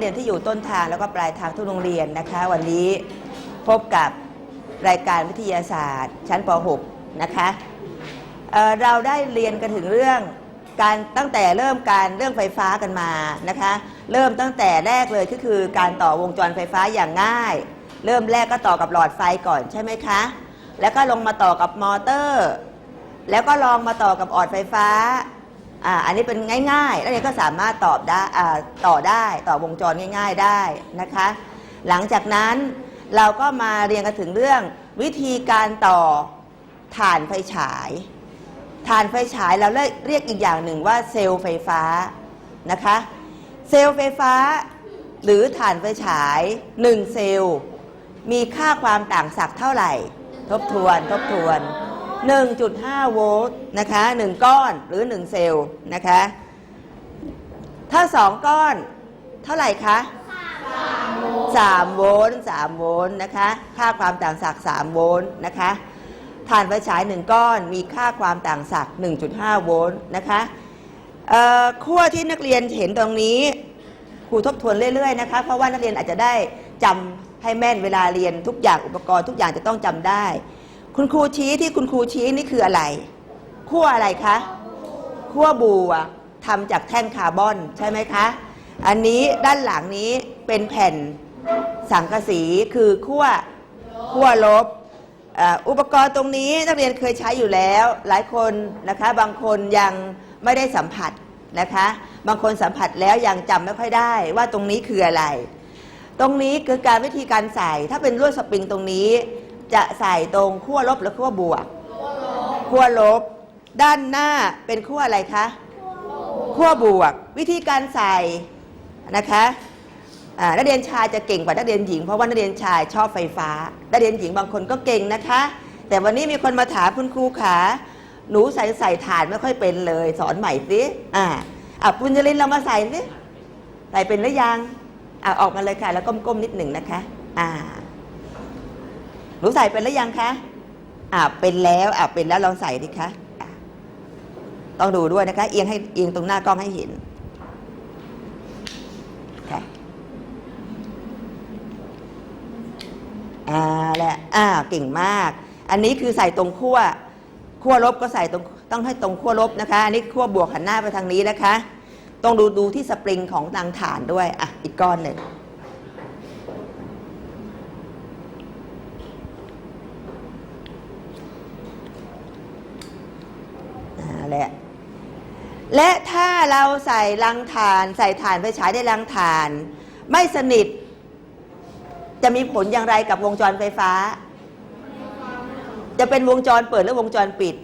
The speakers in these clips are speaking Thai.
วัสดีค่ะนักเรียนที่อยู่ต้นทางแล้วก็ปลายทางทุกโรงเรียนนะคะ วันนี้พบกับรายการวิทยาศาสตร์ ชั้นป .6 นะคะเเราได้เรียนกันถึงเรื่องการตั้งแต่เริ่มการเรื่องไฟฟ้ากันมานะคะ เริ่มตั้งแต่แรกเลยก็คือการต่อวงจรไฟฟ้าอย่างง่าย เริ่มแรกก็ต่อกับหลอดไฟก่อนใช่ไหมคะ แล้วก็ลงมาต่อกับมอเตอร์ แล้วก็ลองมาต่อกับออดไฟฟ้า อ่าอันนี้เป็นง่ายๆ แล้วเนี่ยก็สามารถตอบได้อ่าต่อได้ต่อวงจรง่าย ๆได้นะคะ หลังจากนั้นเราก็มาเรียนกันถึงเรื่องวิธีการต่อถ่านไฟฉายถ่านไฟฉายเราเรียกอีกอย่างหนึ่งว่าเซลล์ไฟฟ้านะคะ เซลล์ไฟฟ้า หรือถ่านไฟฉาย 1 เซลล์ มีค่าความต่างศักย์เท่าไหร่ ทบทวนทบทวน 1.5 โวลต์นะคะ1ก้อนหรือ 1 เซลล์นะคะถ้า 2 ก้อนเท่าไหร่คะ3โวลต์3โวลต์นะคะค่าความต่างศักย์3โวลต์นะคะถ่านไฟฉาย 1 ก้อนมีค่าความต่างศักย์1.5 โวลต์นะคะขั้วที่นักเรียนเห็นตรงนี้ครูทบทวนเรื่อยๆนะคะเพราะว่านักเรียนอาจจะได้จำให้แม่นเวลาเรียนทุกอย่างอุปกรณ์ทุกอย่างจะต้องจำได้ คุณครูชี้ที่คุณครูชี้นี่คืออะไรขั้วอะไรคะขั้วบัวทำจากแท่งคาร์บอนใช่ไหมคะ อันนี้ด้านหลังนี้เป็นแผ่นสังกะสีคือขั้วขั้วลบอุปกรณ์ตรงนี้นักเรียนเคยใช้อยู่แล้ว หลายคนนะคะ บางคนยังไม่ได้สัมผัสนะคะ บางคนสัมผัสแล้วยังจำไม่ค่อยได้ว่าตรงนี้คืออะไร ตรงนี้คือการวิธีการใส่ถ้าเป็นลวดสปริงตรงนี้ จะใส่ตรงขั้วลบหรือขั้วบวก ขั้วลบ ด้านหน้าเป็นขั้วอะไรคะ ขั้วบวก วิธีการใส่นะคะนักเรียนชายจะเก่งกว่านักเรียนหญิง เพราะว่านักเรียนชายชอบไฟฟ้า นักเรียนหญิงบางคนก็เก่งนะคะ แต่วันนี้มีคนมาถามคุณครูขา หนูใส่ใส่ถ่านไม่ค่อยเป็นเลย สอนใหม่สิอ่าอะปุญญลินเรามาใส่สิใส่เป็นหรือยังอะออกมาเลยค่ะ แล้วก้มๆนิดหนึ่งนะคะ อ่า หนูใส่เป็นหรือยังคะอ่าเป็นแล้วอ่าเป็นแล้วลองใส่ดิคะต้องดูด้วยนะคะ เอียงให้เอียงตรงหน้ากล้องให้เห็นค่ะอ่าแหละอ่าเก่งมาก อันนี้คือใส่ตรงขั้วขั้วลบก็ใส่ตรงต้องให้ตรงขั้วลบนะคะ อันนี้ขั้วบวกหันหน้าไปทางนี้นะคะ ต้องดูดูที่สปริงของตังฐานด้วยอะอีกก้อนหนึ่ง นั่นแหละ และถ้าเราใส่รังถ่าน ใส่ถ่านไปฉายในรังถ่าน ไม่สนิท จะมีผลอย่างไรกับวงจรไฟฟ้า จะเป็นวงจรเปิดหรือวงจรปิด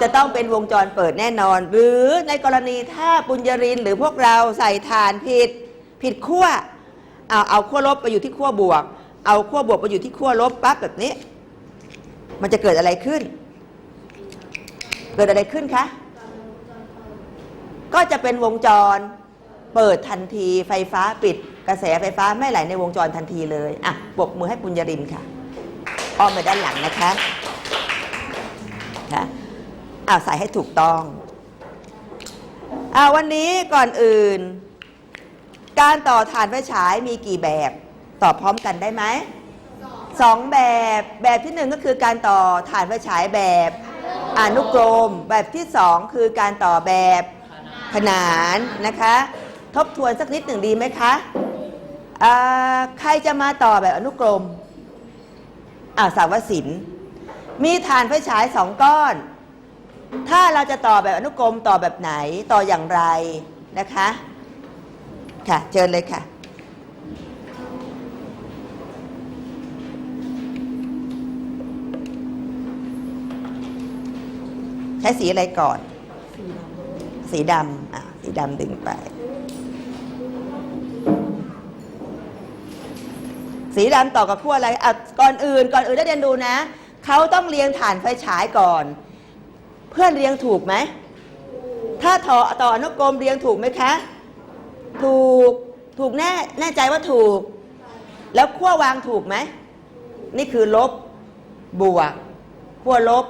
จะต้องเป็นวงจรเปิดแน่นอน หรือในกรณีถ้าปุญญรินหรือพวกเราใส่ถ่านผิด ผิดขั้วเอาเอาขั้วลบไปอยู่ที่ขั้วบวก เอาขั้วบวกไปอยู่ที่ขั้วลบปั๊บแบบนี้ มันจะเกิดอะไรขึ้น เกิดอะไรขึ้นคะ ก็จะเป็นวงจรเปิดทันทีไฟฟ้าปิด กระแสไฟฟ้าไม่ไหลในวงจรทันทีเลย อะปรบมือให้ปุญญรินค่ะอ้อมไปด้านหลังนะคะค่ะอ่าใส่ให้ถูกต้องอ่าวันนี้ก่อนอื่น การต่อถ่านไฟฉายมีกี่แบบตอบพร้อมกันได้ไหมสองแบบแบบที่หนึ่งก็คือการต่อถ่านไฟฉายแบบอนุกรม แบบที่สองคือการต่อแบบ ขนานนะคะ ทบทวนสักนิดหนึ่งดีไหมคะใครจะมาต่อแบบอนุกรมอ่าสาวสินมีฐานไฟฉายสองก้อน ถ้าเราจะต่อแบบอนุกรมต่อแบบไหนต่ออย่างไรนะคะ ค่ะเชิญเลยค่ะใช้สีอะไรก่อน สีดำ อะสีดำดึงไป สีดำต่อกับขั้วอะไรอะก่อนอื่น ก่อนอื่นได้เรียนดูนะเขาต้องเรียงฐานไฟฉายก่อน เพื่อนเรียงถูกไหมถ้าต่อต่ออนุกรมเรียงถูกไหมคะ ถูกถูกแน่แน่ใจว่าถูก แล้วขั้ววางถูกไหมนี่คือลบบวกขั้วลบ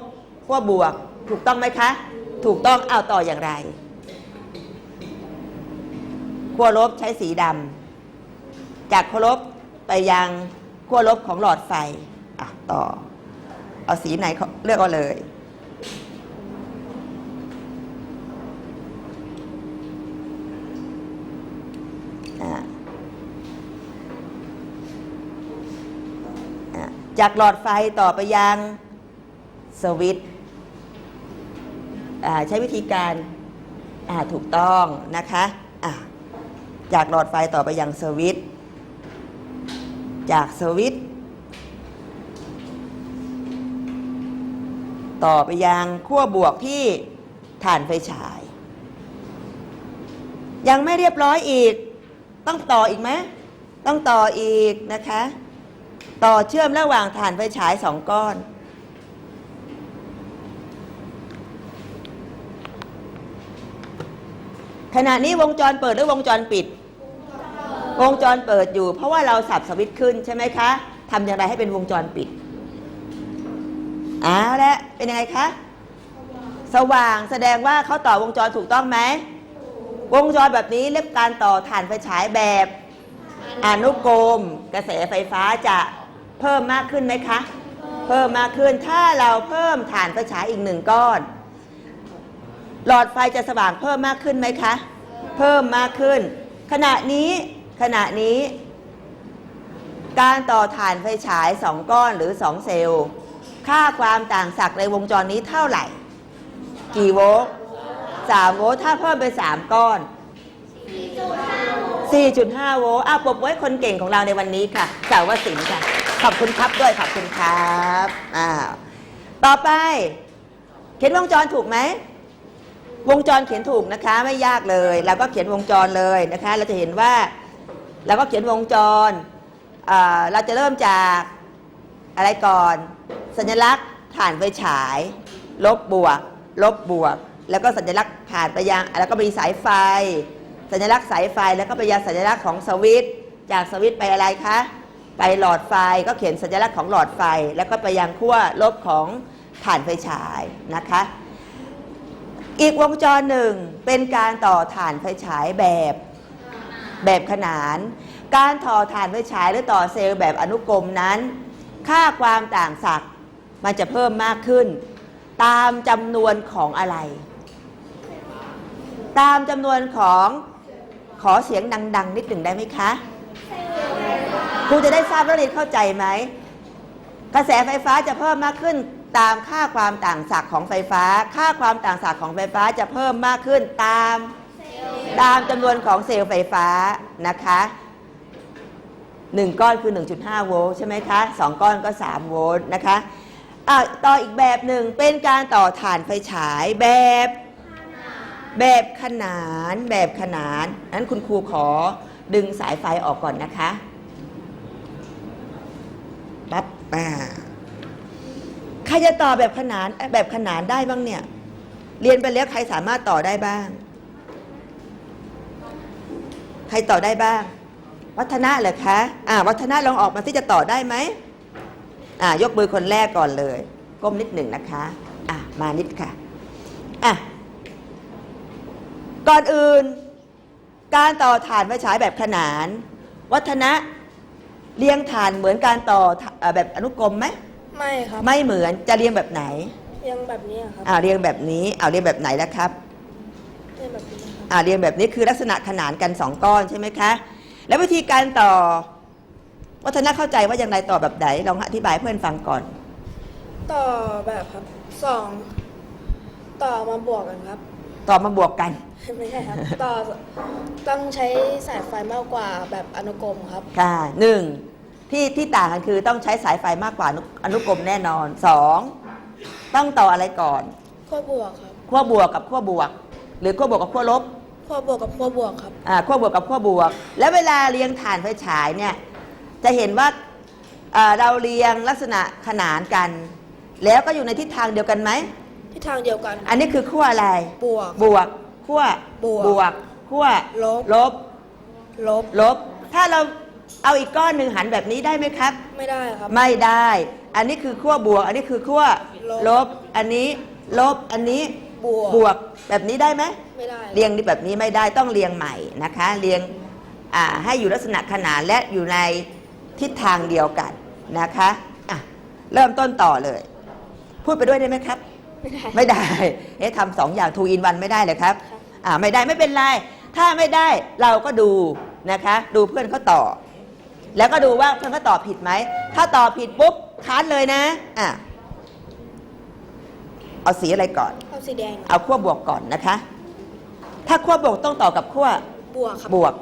ขั้วบวก ถูกต้องไหมคะ ถูกต้องเอาต่ออย่างไร ขั้วลบใช้สีดำจากขั้วลบไปยังขั้วลบของหลอดไฟอะต่อ เอาสีไหนเลือกเอาเลย จากหลอดไฟต่อไปยังสวิตช์ใช้วิธีการถูกต้องนะคะะ จากหลอดไฟต่อไปยังสวิตจากสวิตต่อไปยังขั้วบวกที่ฐานไฟฉาย ยังไม่เรียบร้อยอีก ต้องต่ออีกไหมต้องต่ออีกนะคะ ต่อเชื่อมระหว่างฐานไฟฉายสองก้อนขณะนี้วงจรเปิดหรือวงจรปิด วงจรเปิดอยู่ เพราะว่าเราสับสวิตช์ขึ้นใช่ไหมคะทำอย่างไรให้เป็นวงจรปิดเอาละเป็นยังไงคะ สว่างแสดงว่าเขาต่อวงจรถูกต้องไหม วงจรแบบนี้เรียกการต่อถ่านไฟฉายแบบอนุกรม กระแสไฟฟ้าจะเพิ่มมากขึ้นไหมคะ เพิ่มมากขึ้นถ้าเราเพิ่มถ่านไฟฉายอีกหนึ่งก้อน หลอดไฟจะสว่างเพิ่มมากขึ้นไหมคะ เพิ่มมากขึ้น ขณะนี้ ขณะนี้ การต่อถ่านไฟฉาย 2 ก้อนหรือ 2 เซลล์ ค่าความต่างศักย์ในวงจรนี้เท่าไหร่ กี่โวลต์3โวลต์ถ้าเพิ่มไป 3 ก้อน 4.5 โวลต์อ้าวปรบไว้คนเก่งของเราในวันนี้ค่ะสาวสินค่ะ ขอบคุณครับด้วยขอบคุณครับอ้าต่อไป เขียนวงจรถูกไหมวงจรเขียนถูกนะคะ ไม่ยากเลยเราก็เขียนวงจรเลยนะคะ เราจะเห็นว่า เราก็เขียนวงจรเเราจะเริ่มจากอะไรก่อน สัญลักษณ์ผ่านไฟฉาย ลบบวก ลบบวก แล้วก็สัญลักษณ์ผ่านไปยัง แล้วก็มีสายไฟ สัญลักษณ์สายไฟแล้วก็ไปยังสัญลักษณ์ของสวิตจากสวิตไปอะไรคะไปหลอดไฟก็เขียนสัญลักษณ์ของหลอดไฟ แล้วก็ไปยังขั้วลบของผ่านไฟฉายนะคะ อีกวงจรหนึ่งเป็นการต่อถ่านไฟฉายแบบ แบบขนาน การต่อถ่านไฟฉายหรือต่อเซลล์แบบอนุกรมนั้น ค่าความต่างศักย์มันจะเพิ่มมากขึ้น ตามจำนวนของอะไร ตามจำนวนของขอเสียงดัง ๆ นิดหนึ่งได้ไหมคะครูจะได้ทราบว่าเรียนเข้าใจไหมกระแสไฟฟ้าจะเพิ่มมากขึ้นตามค่าความต่างศักย์ของไฟฟ้า ค่าความต่างศักย์ของไฟฟ้าจะเพิ่มมากขึ้นตาม ตามจำนวนของเซลล์ไฟฟ้านะคะหนึ่งก้อนคือ 1.5 โวลต์ใช่ไหมคะสองก้อนก็ 3 โวลต์นะคะะต่ออีกแบบหนึ่งเป็นการต่อถ่านไฟฉายแบบแบบขนานแบบขนานนั้นคุณครูขอดึงสายไฟออกก่อนนะคะปั๊บอ่าใครจะต่อแบบขนานแบบขนานได้บ้างเนี่ย เรียนไปแล้วใครสามารถต่อได้บ้าง รต่อได้บ้าง วัฒนะเหรอคะอ่าวัฒนะลองออกมาที่จะต่อได้ไหมอ่ายกมือคนแรกก่อนเลย ก้มนิดหนึ่งนะคะอะมานิดค่ะอะก่อนอื่น การต่อฐานไฟฉายแบบขนาน วัฒนะเรียงฐานเหมือนการต่อเอ่อแบบอนุกรมไหมไม่ครับไม่เหมือนจะเรียงแบบไหนยังแบบนี้อะครับอ่าเรียงแบบนี้เอาเรียงแบบไหนแล้วครับยังแบบนี้นะครับอ่า เรียงแบบนี้คือลักษณะขนานกันสองก้อนใช่ไหมคะ แล้ววิธีการต่อ วัฒนะเข้าใจว่าอย่างไรต่อแบบไหนลองอธิบายให้เพื่อนฟังก่อน ต่อแบบครับสองต่อมาบวกกันครับ ต่อมาบวกกัน ไม่ใช่ครับ ต่อต้องใช้สายไฟมากกว่าแบบอนุกรมครับ ค่ะหนึ่งที่ที่ต่างกันคือต้องใช้สายไฟมากกว่าอนุอนุกรมแน่นอนสองต้องต่ออะไรก่อนขั้วบวกครับขั้วบวกกับขั้วบวก หรือขั้วบวกกับขั้วลบขั้วบวกกับขั้วบวกครับอ่าขั้วบวกกับขั้วบวก แล้วเวลาเรียงฐานไฟฉายเนี่ยจะเห็นว่าอ่าเราเรียงลักษณะขนานกัน แล้วก็อยู่ในทิศทางเดียวกันไหมที่ทางเดียวกัน อันนี้คือขั้วอะไร บวก บวกขั้วบวกบวกขั้วลบ ลบ ลบ ลบ ถ้าเราเอาอีกก้อนหนึ่งหันแบบนี้ได้ไหมครับ ไม่ได้ครับ ไม่ได้ อันนี้คือขั้วบวก อันนี้คือขั้วลบลบอันนี้ลบ อันนี้ บวกบวกแบบนี้ได้ไหมไม่ได้เรียงแบบนี้ไม่ได้ต้องเรียงใหม่นะคะเรียงอ่าให้อยู่ลักษณะขนานและอยู่ในทิศทางเดียวกันนะคะอะเริ่มต้นต่อเลย พูดไปด้วยได้ไหมครับ ไม่ได้ไม่ได้เอ๊ะทำสองอย่างทูอินวันไม่ได้เลยครับครับอ่าไม่ได้ไม่เป็นไรถ้าไม่ได้เราก็ดูนะคะ ดูเพื่อนเขาตอบแล้วก็ดูว่าเพื่อนเขาตอบผิดไหมถ้าตอบผิดปุ๊บค้านเลยนะอะ เอาสีอะไรก่อน เอาสีแดงเอาขั้วบวกก่อนนะคะ ถ้าขั้วบวกต้องต่อกับขั้วบวกครับบวก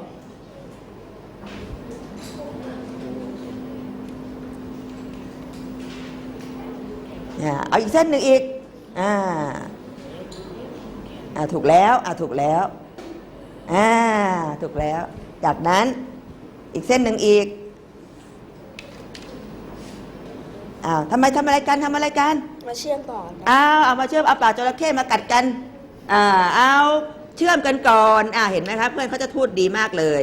อ่าเอาอีกเส้นหนึ่งอีก อ่า อ่าถูกแล้ว อ่าถูกแล้ว อ่า ถูกแล้ว จากนั้นอีกเส้นหนึ่งอีก อ้าวทำไมทำอะไรกันทำอะไรกัน มาเชื่อมต่อกันเอาเอามาเชื่อมเอาปลาจระเข้มากัดกันอ่าเอาเชื่อมกันก่อนอ่าเห็นไหมครับเพื่อนเขาจะพูดดีมากเลย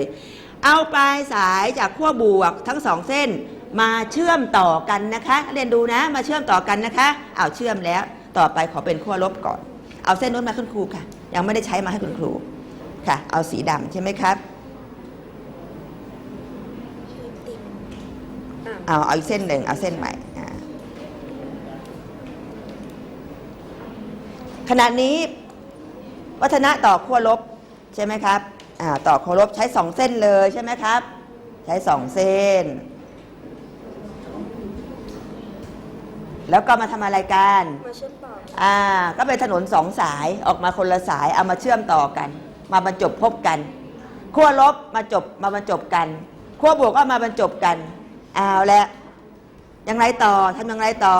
เอาปลายสายจากขั้วบวกทั้งสองเส้น มาเชื่อมต่อกันนะคะเรียนดูนะมาเชื่อมต่อกันนะคะเอาเชื่อมแล้วต่อไปขอเป็นขั้วลบก่อน เอาเส้นนู้นมาคุณครูค่ะ ยังไม่ได้ใช้มาให้คุณครูค่ะ เอาสีดำใช่ไหมครับชื่อติมอะเอาเอาอีกเส้นหนึ่งเอาเส้นใหม่อ่า ขณะนี้วัฒนะต่อขั้วลบใช่ไหมครับอ่าต่อขั้วลบใช้สองเส้นเลยใช่ไหมครับ ใช้สองเส้น แล้วก็มาทำอะไรกันมาเชื่อมต่ออ่าก็เป็นถนนสองสายออกมาคนละสายเอามาเชื่อมต่อกัน มาบรรจบพบกันขั้วลบมาจบมาบรรจบกันขั้วบวกก็มาบรรจบกันเอาละยังไงต่อทำยังไงต่อ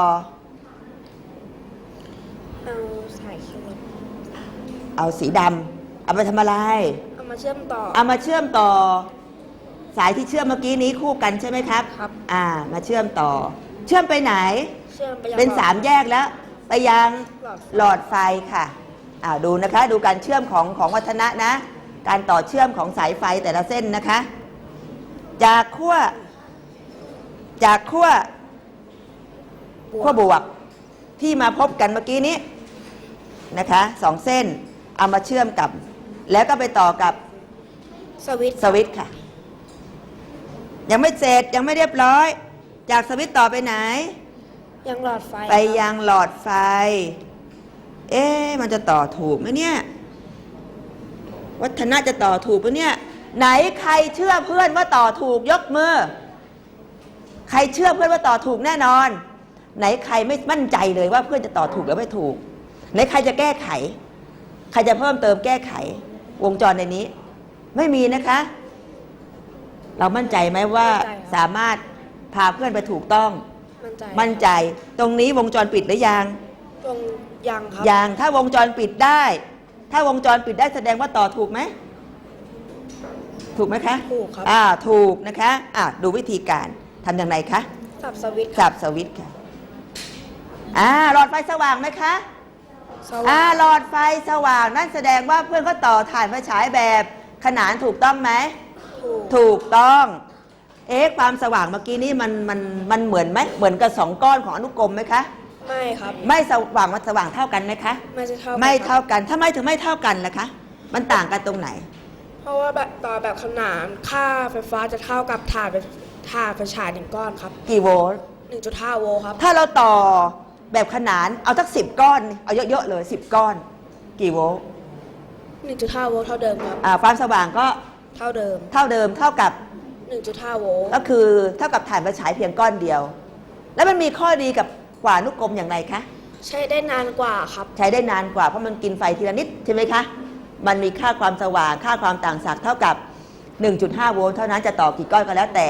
เอาสายคิว เอาสีดำเอาไปทำอะไร เอามาเชื่อมต่อ เอามาเชื่อมต่อ สายที่เชื่อมเมื่อกี้นี้คู่กันใช่ไหมครับ ครับ อ่า มาเชื่อมต่อ เชื่อมไปไหน เชื่อมไปยังเป็นสามแยกแล้ว ไปยังหลอดหลอดไฟค่ะ อ่าดูนะคะ ดูการเชื่อมของของวัฒนะนะ การต่อเชื่อมของสายไฟแต่ละเส้นนะคะ จากขั้วจากขั้วขั้วบวกที่มาพบกันเมื่อกี้นี้นะคะสองเส้น เอามาเชื่อมกับ แล้วก็ไปต่อกับสวิตช์สวิตช์ค่ะ ยังไม่เสร็จยังไม่เรียบร้อย จากสวิตช์ต่อไปไหน ยังหลอดไฟไปยังหลอดไฟ เอ๊ะมันจะต่อถูกไหมเนี่ย วัฒนะจะต่อถูกปะเนี่ย ไหนใครเชื่อเพื่อนว่าต่อถูกยกมือ ใครเชื่อเพื่อนว่าต่อถูกแน่นอน ไหนใครไม่มั่นใจเลยว่าเพื่อนจะต่อถูกหรือไม่ถูก ไหนใครจะแก้ไข ใครจะเพิ่มเติมแก้ไข วงจรในนี้ ไม่มีนะคะ เรามั่นใจไหมว่าสามารถพาเพื่อนไปถูกต้อง มั่นใจมั่นใจตรงนี้วงจรปิดหรือยัง ตรงยังครับยังถ้าวงจรปิดได้ ถ้าวงจรปิดได้แสดงว่าต่อถูกไหม ถูกไหมคะถูกครับ อ่าถูกนะคะอ่าดูวิธีการทำอย่างไรคะสับสวิตช์สับสวิตช์ค่ะอ่าหลอดไฟสว่างไหมคะ สอ่าว่างหลอดไฟสว่างนั่นแสดงว่าเพื่อนก็ต่อถ่านไฟฉายแบบขนานถูกต้องไหม ถูกถูกต้อง เอ๊ะความสว่างเมื่อกี้นี้มันมันมันเหมือนไหมเหมือนกับสองก้อนของอนุกรมไหมคะ ไม่ครับ ไม่สว่างมันสว่างเท่ากันไหมคะ ไม่จะเท่าไม่กันครับเท่ากันทำไมถึงไม่เท่ากันล่ะคะ มันต่างกันตรงไหน เพราะว่าแบบต่อแบบขนานค่าไฟฟ้าจะเท่ากับถ่านไฟถ่านไฟฉายหนึ่งก้อนครับกี่โวลต์ 1.5โวลต์ครับ ถ้าเราต่อ แบบขนานเอาทักสิบก้อน เอาเยอะๆเลยสิบก้อน กี่โวลต์1.5โวลต์เท่าเดิมครับ อ่าความสว่างก็เท่าเดิมเท่าเดิมเท่ากับ1.5โวลต์ก็คือเท่ากับถ่านไฟฉายเพียงก้อนเดียว แล้วมันมีข้อดีกับกว่านุกรมอย่างไรคะใช้ได้นานกว่าครับ ใช้ได้นานกว่าเพราะมันกินไฟทีละนิดใช่ไหมคะ มันมีค่าความสว่างค่าความต่างศักย์เท่ากับ 1.5 โวลต์เท่านั้นจะต่อกี่ก้อนก็แล้วแต่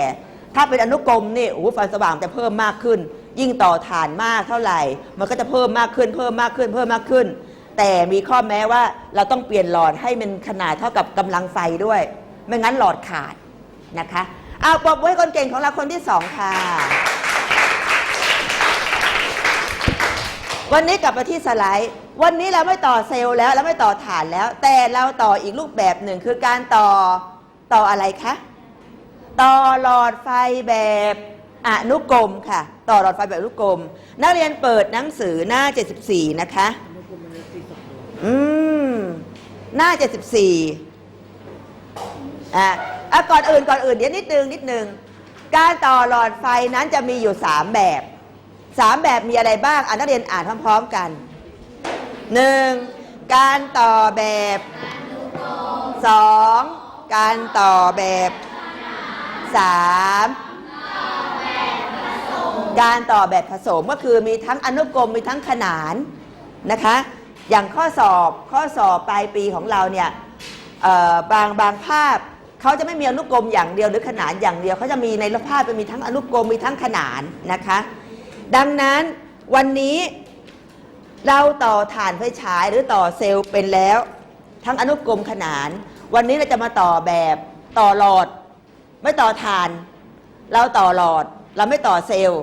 ถ้าเป็นอนุกรมนี่โอ้โหไฟสว่างจะเพิ่มมากขึ้น ยิ่งต่อฐานมากเท่าไหร่ มันก็จะเพิ่มมากขึ้นเพิ่มมากขึ้นเพิ่มมากขึ้น แต่มีข้อแม้ว่าเราต้องเปลี่ยนหลอดให้มันขนาดเท่ากับกำลังไฟด้วย ไม่งั้นหลอดขาดนะคะเอาปรบมือให้คนเก่งของเราคนที่สองค่ะ วันนี้กลับมาที่สไลด์ วันนี้เราไม่ต่อเซลล์แล้วเราไม่ต่อฐานแล้ว แต่เราต่ออีกรูปแบบหนึ่งคือการต่อต่ออะไรคะ ต่อหลอดไฟแบบ อนุกรมค่ะ ต่อหลอดไฟแบบอนุกรม นักเรียนเปิดหนังสือหน้า 74 นะคะ อืม หน้า 74อะอะก่อนอื่นก่อนอื่นเดี๋ยวนิดนึงนิดนึง การต่อหลอดไฟนั้นจะมีอยู่ 3 แบบ 3 แบบมีอะไรบ้างอะนักเรียนอ่านพร้อมๆกัน 1. การต่อแบบ 2. การต่อแบบ 3. การต่อแบบผสมก็คือมีทั้งอนุกรมมีทั้งขนานนะคะ อย่างข้อสอบข้อสอบปลายปีของเราเนี่ยบางบางภาพเขาจะไม่มีอนุกรมอย่างเดียวหรือขนานอย่างเดียวเขาจะมีในภาพจะมีทั้งอนุกรมมีทั้งขนานนะคะ ดังนั้นวันนี้เราต่อฐานไฟฉายหรือต่อเซลล์เป็นแล้ว ทั้งอนุกรมขนาน วันนี้เราจะมาต่อแบบต่อหลอด ไม่ต่อฐาน เราต่อหลอด เราไม่ต่อเซลล์